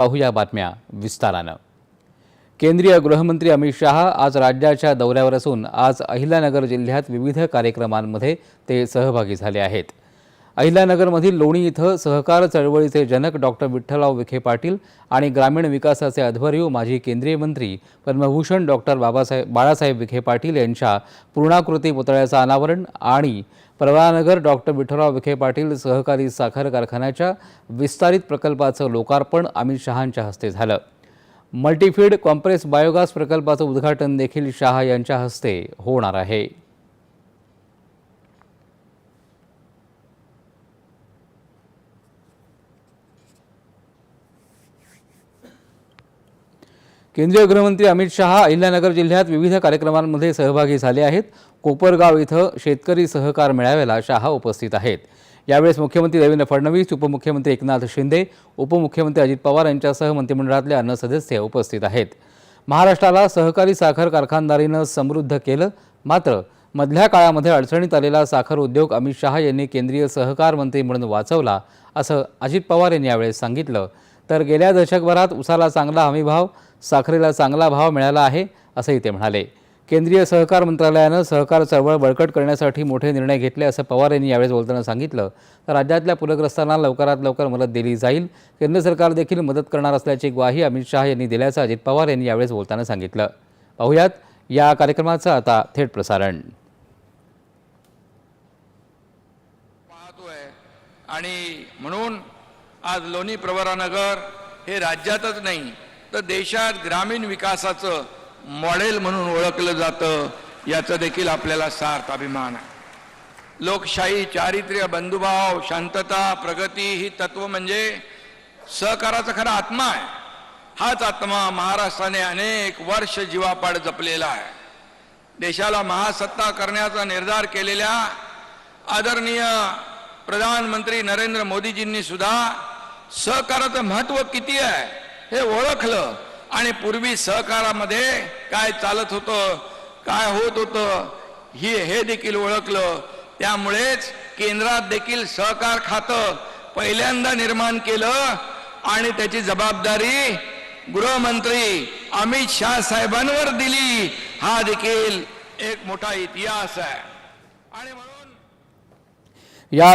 पाहूया बातम्या विस्तारानं. केंद्रीय गृहमंत्री अमित शहा आज राज्याच्या दौऱ्यावर असून आज अहिल्यानगर जिल्ह्यात विविध कार्यक्रमांमध्ये ते सहभागी झाले आहेत. अहिल्यानगरमधील लोणी इथं सहकार चळवळीचे जनक डॉक्टर विठ्ठलराव विखे पाटील आणि ग्रामीण विकासाचे अध्वर्यू माजी केंद्रीय मंत्री पद्मभूषण डॉक्टर बाबासाहेब बाळासाहेब विखे पाटील यांच्या पूर्णाकृती पुतळ्याचं अनावरण आणि प्रवरानगर डॉक्टर विठ्ठलराव विखे पाटील सहकारी साखर कारखान्याच्या विस्तारित प्रकल्पाचं लोकार्पण अमित शहांच्या हस्ते झालं. मल्टीफीड कॉम्प्रेस बायोगॅस प्रकल्पाचं उद्घाटन देखील शहा यांच्या हस्ते होणार आहे. केंद्रीय गृहमंत्री अमित शहा अहिल्यानगर जिल्ह्यात विविध कार्यक्रमांमध्ये सहभागी झाले आहेत. कोपरगाव इथं शेतकरी सहकार मेळाव्याला शहा उपस्थित आहेत. यावेळेस मुख्यमंत्री देवेंद्र फडणवीस उपमुख्यमंत्री एकनाथ शिंदे उपमुख्यमंत्री अजित पवार यांच्यासह मंत्रिमंडळातले अन्य सदस्य उपस्थित आहेत. महाराष्ट्राला सहकारी साखर कारखानदारीनं समृद्ध केलं मात्र मधल्या काळामध्ये अडचणीत आलेला साखर उद्योग अमित शहा यांनी केंद्रीय सहकार मंत्री म्हणून वाचवला असं अजित पवार यांनी यावेळेस सांगितलं. तर गेल्या दशकभरात उसाला चांगला हमीभाव साखरेला चांगला भाव मिळाला आहे असंही ते म्हणाले. केंद्रीय सहकार मंत्रालयानं सहकार चळवळ बळकट करण्यासाठी मोठे निर्णय घेतले असं पवार यांनी यावेळेस बोलताना सांगितलं. तर राज्यातल्या पूरग्रस्तांना लवकरात लवकर मदत दिली जाईल. केंद्र सरकार देखील मदत करणार असल्याची ग्वाही अमित शहा यांनी दिल्याचं अजित पवार यांनी यावेळेस बोलताना सांगितलं. पाहुयात या कार्यक्रमाचं आता थेट प्रसारण. पाहतोय. आणि म्हणून आज लोणी प्रवरानगर हे राज्यातच नाही तर देशात ग्रामीण विकासाचं मॉडेल म्हणून ओळखलं जातं याचं देखील आपल्याला सार्थ अभिमान आहे. लोकशाही चारित्र्य बंधुभाव शांतता प्रगती ही तत्व म्हणजे सहकाराचा खरा आत्मा आहे. हाच आत्मा महाराष्ट्राने अनेक वर्ष जीवापाड जपलेला आहे. देशाला महासत्ता करण्याचा निर्धार केलेल्या आदरणीय प्रधानमंत्री नरेंद्र मोदीजींनी सुद्धा सहकाराचं महत्त्व किती आहे? हे ओळखलं. आणि पूर्वी सहकारामध्ये काय चालत होतं काय होत होतं ही हे देखील ओळखलं. त्यामुळेच केंद्रात देखील सहकार खातं पहिल्यांदा निर्माण केलं आणि त्याची जबाबदारी गृहमंत्री अमित शाह साहेबांवर दिली. हा देखील एक मोठा इतिहास आहे. आणि म्हणून या